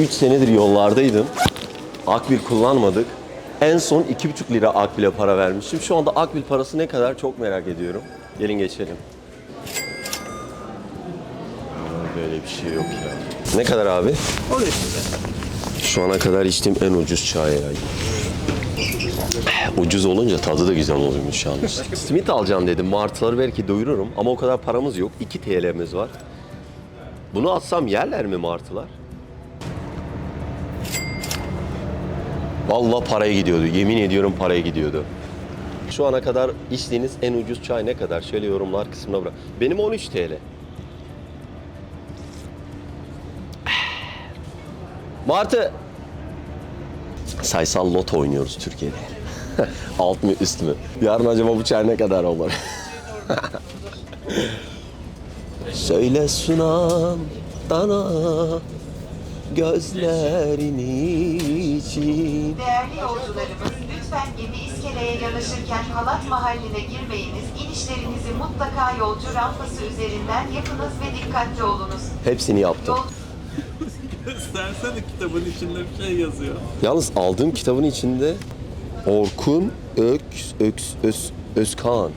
3 senedir yollardaydım. Akbil kullanmadık. En son 2,5 lira Akbil'e para vermiştim. Şu anda Akbil parası ne kadar çok merak ediyorum. Gelin geçelim. Böyle bir şey yok ya. Ne kadar abi? Şu ana kadar içtiğim en ucuz çay ya. Ucuz olunca tadı da güzel oluyormuş yalnız. Simit alacağım dedim. Martıları belki doyururum ama o kadar paramız yok. 2 TL'miz var. Bunu atsam yerler mi martılar? Vallahi paraya gidiyordu. Yemin ediyorum paraya gidiyordu. Şu ana kadar içtiğiniz en ucuz çay ne kadar? Şöyle yorumlar kısmına bırak. Benim 13 TL. Martı. Sayısal loto oynuyoruz Türkiye'de. Alt mı üst mü? Yarın acaba bu çay ne kadar olur? Söyle sunan dana gözlerin için. Değerli yolcularımız lütfen gemi iskeleye yanaşırken halat mahalline girmeyiniz. İnişlerinizi mutlaka yolcu rampası üzerinden yapınız ve dikkatli olunuz. Hepsini yaptım. Yol Göstersene kitabın içinde bir şey yazıyor. Yalnız aldığım kitabın içinde Orkun Öks, Öks, Öz, Özkan.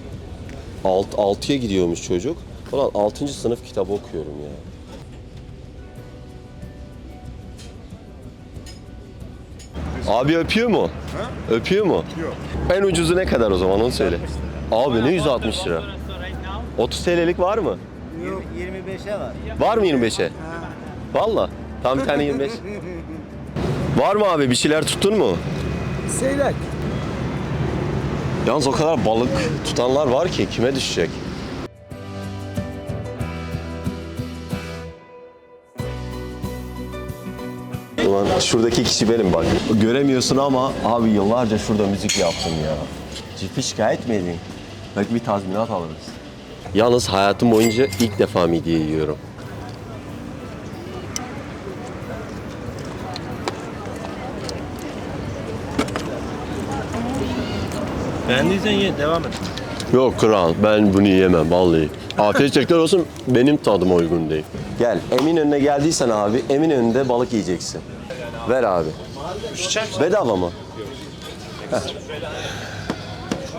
Alt, altıya gidiyormuş çocuk. Ulan 6. sınıf kitap okuyorum ya. Abi öpüyor mu? Öpüyor mu? Yok. En ucuzu ne kadar o zaman onu söyle. Abi ne 160 lira? 30 TL'lik var mı? 25'e var. Var mı 25'e? Valla. Tam bir tane 25. Var mı abi? Bir şeyler tuttun mu? Seyrek. Yalnız o kadar balık tutanlar var ki kime düşecek? Ulan şuradaki kişi benim bak. Göremiyorsun ama abi yıllarca şurada müzik yaptım ya. Ciddi şikayet mi edeyim? Belki bir tazminat alırız. Yalnız hayatım boyunca ilk defa midye yiyorum. Beğendiysen ye devam et. Yok kral ben bunu yemem vallahi. Afiyet şeker olsun benim tadıma uygun değil. Gel Eminönü'ne geldiysen abi Eminönü'nde balık yiyeceksin. Ver abi. Bedava mı?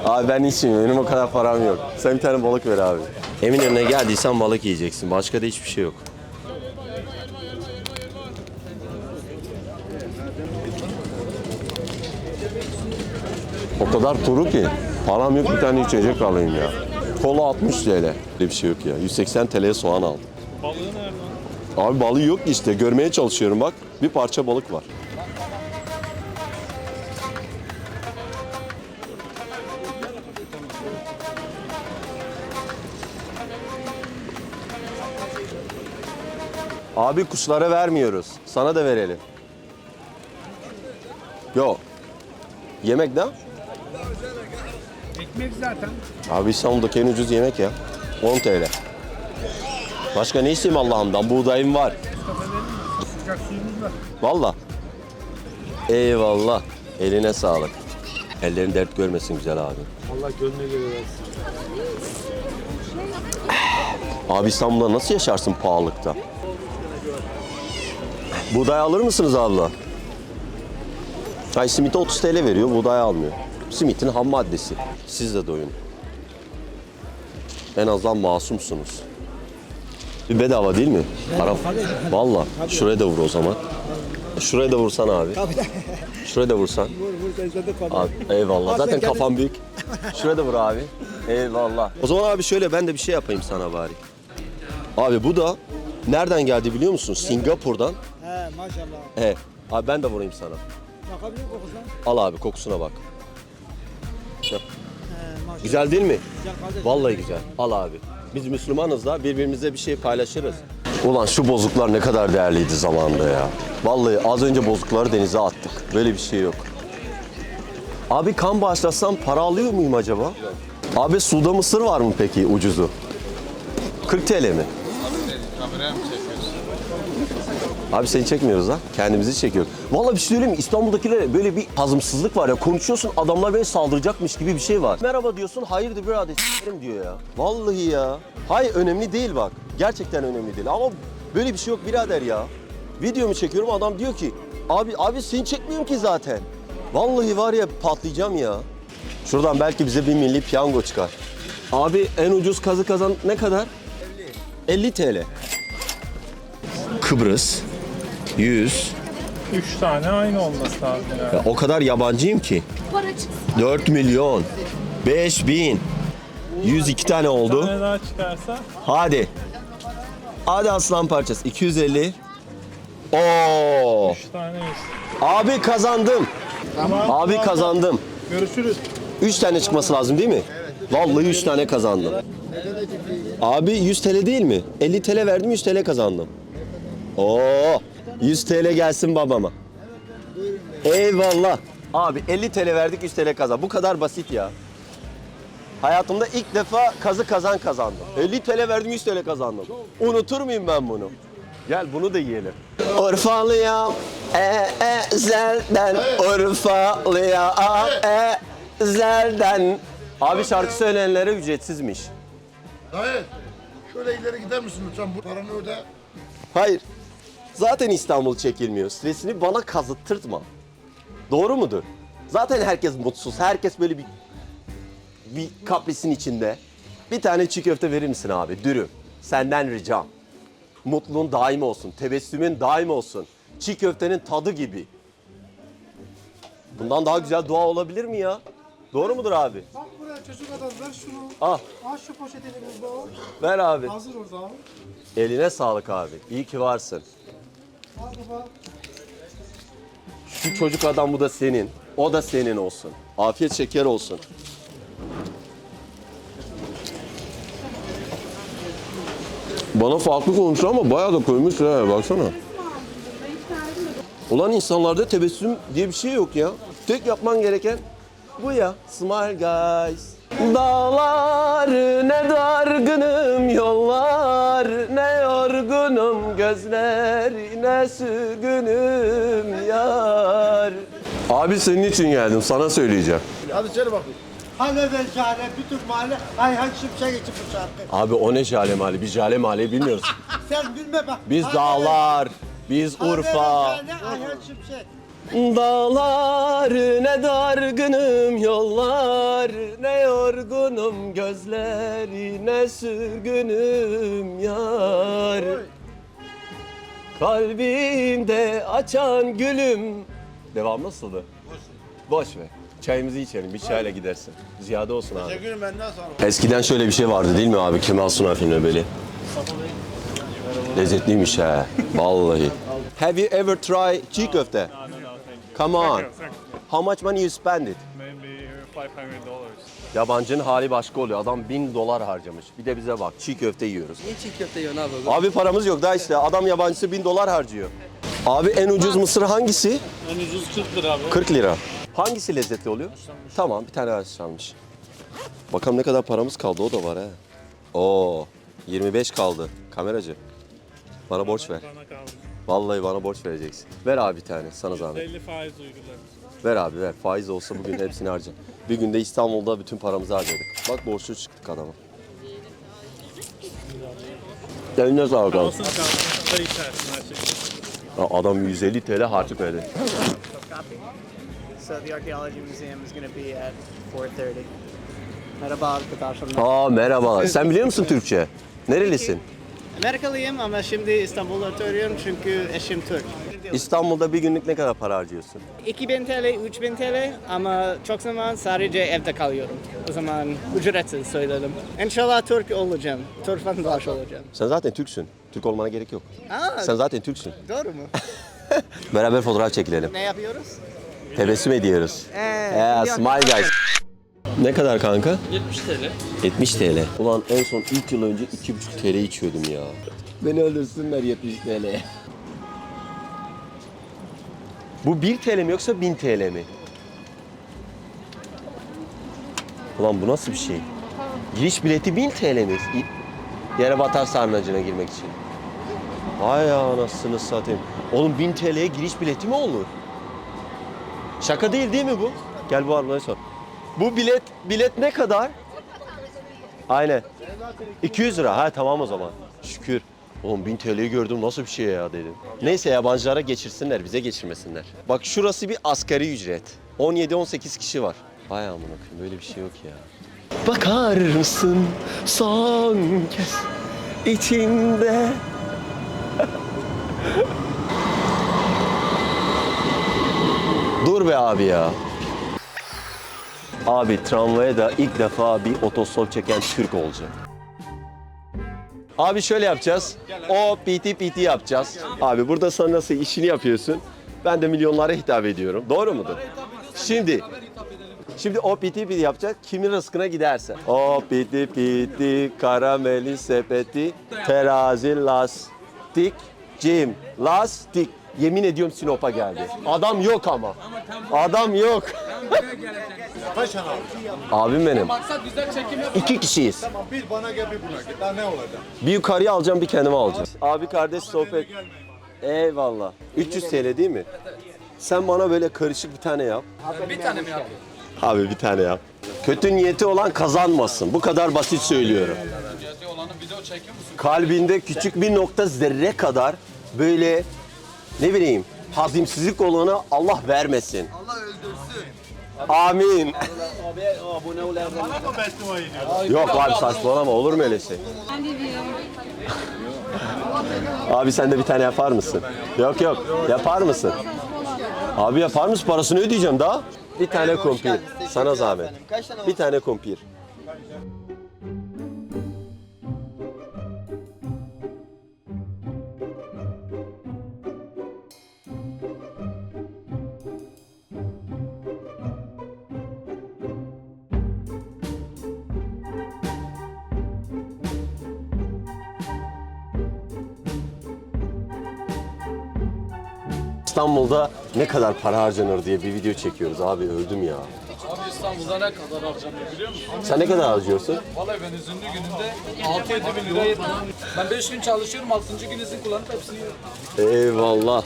Abi ben içmiyorum benim o kadar param yok. Sen bir tane balık ver abi. Eminönü'ne geldiysen balık yiyeceksin. Başka da hiçbir şey yok. O kadar kuru ki. Param yok bir tane içecek alayım ya. Kola 60 TL. Öyle bir şey yok ya. 180 TL'ye soğan aldım. Abi balığı yok işte. Görmeye çalışıyorum bak. Bir parça balık var. Abi kuşlara vermiyoruz. Sana da verelim. Yok. Yemek ne? Ekmek zaten. Abi İstanbul'daki en ucuz yemek ya. 10 TL. Başka ne isteyeyim Allah'ımdan? Buğdayım var. Sıcak suyumuz var. Valla. Eyvallah. Eline sağlık. Ellerin dert görmesin güzel abi. Allah gönlüne göre versin. Abi İstanbul'da nasıl yaşarsın pahalılıkta? Buğday alır mısınız abla? Ay simite 30 TL veriyor, buğday almıyor. Simitin ham maddesi. Siz de doyun. En azından masumsunuz. Bir bedava değil mi? Para. Valla. Şuraya da vur o zaman. Şuraya da vursan abi. Şuraya da vursan. Abi eyvallah. Zaten kafam büyük. Şuraya da vur abi. Eyvallah. O zaman abi şöyle ben de bir şey yapayım sana bari. Abi bu da nereden geldi biliyor musun? Singapur'dan. He maşallah. He. Abi ben de vurayım sana. Bakabilir kokusundan. Al abi kokusuna bak. He maşallah. Güzel değil mi? Güzel kardeşim. Vallahi güzel. Al abi. Biz Müslümanız da birbirimize bir şey paylaşırız. Ulan şu bozuklar ne kadar değerliydi zamanında ya. Vallahi az önce bozukları denize attık. Böyle bir şey yok. Abi kan bağışlasam para alıyor muyum acaba? Abi suda mısır var mı peki ucuzu? 40 TL mi? Abi seni çekmiyoruz ha. Kendimizi çekiyoruz. Vallahi bir şey söyleyeyim mi? İstanbul'dakilere böyle bir hazımsızlık var ya. Konuşuyorsun adamlar beni saldıracakmış gibi bir şey var. Merhaba diyorsun. Hayırdır birader s**erim diyor ya. Vallahi ya. Hayır önemli değil bak. Gerçekten önemli değil. Ama böyle bir şey yok birader ya. Videomu çekiyorum adam diyor ki abi abi seni çekmiyorum ki zaten. Vallahi var ya patlayacağım ya. Şuradan belki bize bir milli piyango çıkar. Abi en ucuz kazı kazan ne kadar? 50 TL. Kıbrıs 100. Üç tane aynı olması lazım yani. Ya o kadar yabancıyım ki. 4 milyon. 5 bin. 102 tane Bir oldu. tane daha çıkarsa Hadi. Hadi aslan parçası. 250. Oo. üç tane yüz. Abi kazandım. Abi kazandım. Görüşürüz. 3 tane çıkması lazım değil mi? Vallahi 3 tane kazandım. Abi 100 TL değil mi? 50 TL verdim 100 TL kazandım. Oo. 100 TL gelsin babama. Eyvallah. Abi 50 TL verdik 100 TL kazan. Bu kadar basit ya. Hayatımda ilk defa kazı kazan kazandım. 50 TL verdim 100 TL kazandım. Unutur muyum ben bunu? Gel bunu da yiyelim. Urfalıyam e ezelden Urfalıyam e ezelden Abi şarkı söyleyenlere ücretsizmiş. Dayı şöyle ileri gider misin lütfen bu paranı öde. Hayır. Zaten İstanbul çekilmiyor. Stresini bana kazıttırtma. Doğru mudur? Zaten herkes mutsuz. Herkes böyle bir bir kaprisin içinde. Bir tane çiğ köfte verir misin abi? Dürüm. Senden ricam. Mutluluğun daim olsun. Tebessümün daim olsun. Çiğ köftenin tadı gibi. Bundan daha güzel dua olabilir mi ya? Doğru mudur abi? Bak buraya çocuk adam ver şunu. Al. Al şu poşeti elimizde o. Ver abi. Hazır orada abi. Eline sağlık abi. İyi ki varsın. Şu çocuk adam bu da senin. O da senin olsun. Afiyet şeker olsun. Bana farklı konuşuyor ama bayağı da koymuş ha baksana. Ulan insanlarda tebessüm diye bir şey yok ya. Tek yapman gereken bu ya. Smile guys. Dağlar ne dargınım yollar yorgunum gözler ne sürgünüm yar. Abi senin için geldim sana söyleyeceğim. Hadi içeri bak. Hadi ve Jale bütün mahalle Ayhan Şimşek için bu şarkı. Abi o ne jale mali biz jale mali bilmiyoruz. Sen bilme bak. Biz Hadi dağlar, biz ve Urfa. Jale, Ayhan Şimşek. Dağlar ne dargınım yollar ne yorgunum gözleri ne sürgünüm yar Kalbimde açan gülüm Devam nasıldı? Boş ver. Çayımızı içelim bir çayla gidersin. Ziyade olsun abi. Teşekkür benden sonra. Eskiden şöyle bir şey vardı değil mi abi? Kemal Sunal filmi böyle. Lezzetliymiş ha. Vallahi. Have you ever tried çiğ köfte? Come on. How much money you spend it? Maybe 500 dollars. Yabancının hali başka oluyor. Adam bin dolar harcamış. Bir de bize bak çiğ köfte yiyoruz. Niye çiğ köfte yiyorsun abi? Abi paramız yok daha işte. Adam yabancısı bin dolar harcıyor. Abi en ucuz mısır hangisi? En ucuz 40 lira abi. 40 lira. Hangisi lezzetli oluyor? Tamam bir tane haşlanmış. Bakalım ne kadar paramız kaldı o da var ha. Oo 25 kaldı kameracı. Bana borç ver. Bana kaldı. Vallahi bana borç vereceksin. Ver abi bir tane sana zahmet. 50 faiz uygularız. Ver abi ver. Faiz olsa bugün hepsini harca. Bir günde İstanbul'da bütün paramızı harcadık. Bak borçlu çıktık adama. Eline sağlık abi. Kalsın kalsın. Çay içersin her şey. Ya Adam 150 TL harcı verdi. So the archaeology museum is going to be at 4:30. Merhaba arkadaşlar. Aa merhaba. Sen biliyor musun Türkçe? Nerelisin? Amerikalıyım ama şimdi İstanbul'da oturuyorum çünkü eşim Türk. İstanbul'da bir günlük ne kadar para harcıyorsun? 2000 TL, 3000 TL ama çok zaman sadece evde kalıyorum. O zaman ücretsiz söyledim. İnşallah Türk olacağım. Türk vatandaş olacağım. Sen zaten Türksün. Türk olmana gerek yok. Aa, Sen zaten Türksün. doğru mu? Beraber fotoğraf çekilelim. ne yapıyoruz? Tebessüm ediyoruz. Ee, smile guys. Ne kadar kanka? 70 TL. 70 TL. Ulan en son 3 yıl önce 2,5 TL içiyordum ya. Beni öldürsünler 70 TL'ye. Bu 1 TL mi yoksa 1000 TL mi? Ulan bu nasıl bir şey? Giriş bileti 1000 TL mi? Yere batar sarnıcına girmek için. Vay anasını satayım. Oğlum 1000 TL'ye giriş bileti mi olur? Şaka değil değil mi bu? Gel bu arabaya sor. Bu bilet bilet ne kadar? Aynen. 200 lira. Ha tamam o zaman. Şükür. Oğlum 1000 TL'yi gördüm nasıl bir şey ya dedim. Neyse yabancılara geçirsinler bize geçirmesinler. Bak şurası bir asgari ücret. 17-18 kişi var. Vay amına koyayım böyle bir şey yok ya. Bakar mısın son kez içinde Dur be abi ya. Abi tramvaya da ilk defa bir otostop çeken Türk olacak. Abi şöyle yapacağız. O PT PT yapacağız. Abi burada sen nasıl işini yapıyorsun? Ben de milyonlara hitap ediyorum. Doğru mudur? Şimdi Şimdi o piti piti yapacak. Kimin rızkına giderse. O piti piti karameli sepeti terazi lastik cim lastik. Yemin ediyorum Sinop'a geldi. Adam yok ama. Adam yok. Abim benim. İki kişiyiz. Bir bana gel bir buna gel. Daha ne olacak? Bir yukarıya alacağım bir kendime alacağım. Abi kardeş sohbet. Eyvallah. 300 TL değil mi? Sen bana böyle karışık bir tane yap. Bir tane mi yapayım? Abi bir tane yap. Kötü niyeti olan kazanmasın. Bu kadar basit söylüyorum. Niyeti olanı video çekiyor musun? Kalbinde küçük bir nokta zerre kadar böyle ne bileyim hazimsizlik olanı Allah vermesin. Allah öldürsün. Amin. Yok abi saçmalama olur mu öyle şey? Abi sen de bir tane yapar mısın? Yok yok yapar mısın? Abi yapar mısın? Parasını ödeyeceğim daha. Bir tane kumpir. Sana zahmet. Bir tane kumpir. İstanbul'da ne kadar para harcanır diye bir video çekiyoruz abi öldüm ya. Abi İstanbul'da ne kadar harcanıyor biliyor musun? Sen ne kadar harcıyorsun? Vallahi ben izinli günümde 6-7 bin lira yedim. Ben 5 gün çalışıyorum 6. gün izin kullanıp hepsini yiyorum. Eyvallah.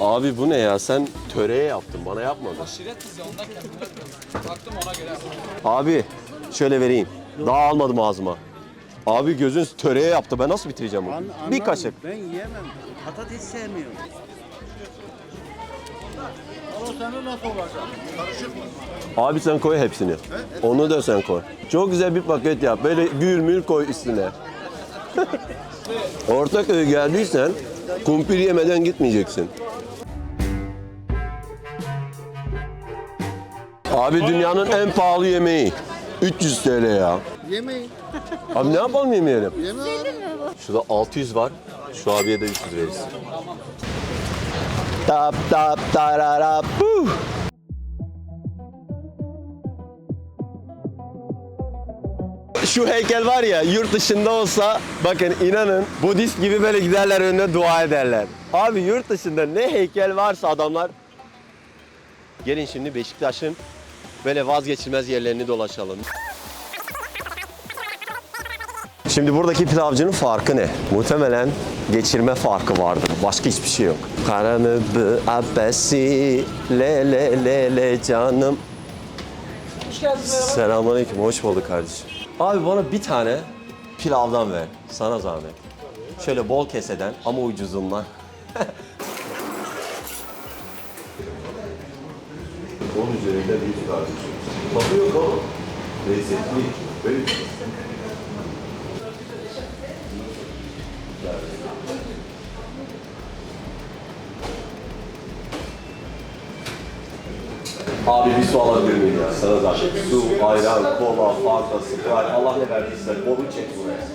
Abi bu ne ya? Sen töreye yaptın, bana yapmadın. Şiretiz ya ondan kendime. Baktım ona göre. Abi şöyle vereyim. Daha almadım ağzıma. Abi gözün töreye yaptı. Ben nasıl bitireceğim bunu? Bir kaşık. Ben yiyemem. Patates sevmiyorum. Abi sen koy hepsini. Onu da sen koy. Çok güzel bir paket yap. Böyle gül mül koy üstüne. Ortaköy'e geldiysen kumpir yemeden gitmeyeceksin. Abi dünyanın en pahalı yemeği. 300 TL ya. Yemeyin. Abi ne yapalım yemeyelim? Yeme abi. Şurada 600 var. Şu abiye de 300 veririz. Tap tap tarara puh. Şu heykel var ya yurt dışında olsa bakın inanın Budist gibi böyle giderler önüne dua ederler. Abi yurt dışında ne heykel varsa adamlar Gelin şimdi Beşiktaş'ın böyle vazgeçilmez yerlerini dolaşalım. Şimdi buradaki pilavcının farkı ne? Muhtemelen geçirme farkı vardır. Başka hiçbir şey yok. Karanıbı abesi le le le le canım. Hoş geldiniz merhaba. Selamünaleyküm, hoş bulduk kardeşim. Abi bana bir tane pilavdan ver, sana zahmet. Şöyle bol keseden ama ucuzundan. Onun üzerinde bir kardeşim. Tadı yok oğlum. Lezzetli. Böyle Abi bir su alabilir miyim ya? Sana da. Su, ayran, kola, fanta, sprite, Allah ne verdiyse bolu çek buraya.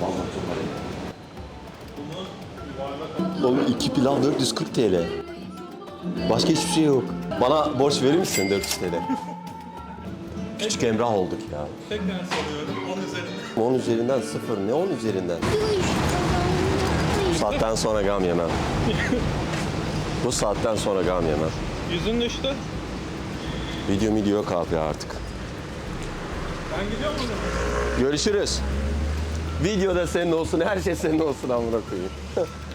Vallahi çok iyi. Oğlum iki pilav 440 TL. Başka hiçbir şey yok. Bana borç verir misin 400 TL? Küçük Emrah olduk ya. Tekrar soruyorum 10 üzerinden. 10 üzerinden sıfır. Ne 10 üzerinden? Bu saatten sonra gam yemem. Bu saatten sonra gam yemem. Yüzün düştü. Video video yok abi artık. Ben gidiyor muyum? Görüşürüz. Video da senin olsun, her şey senin olsun amına koyayım.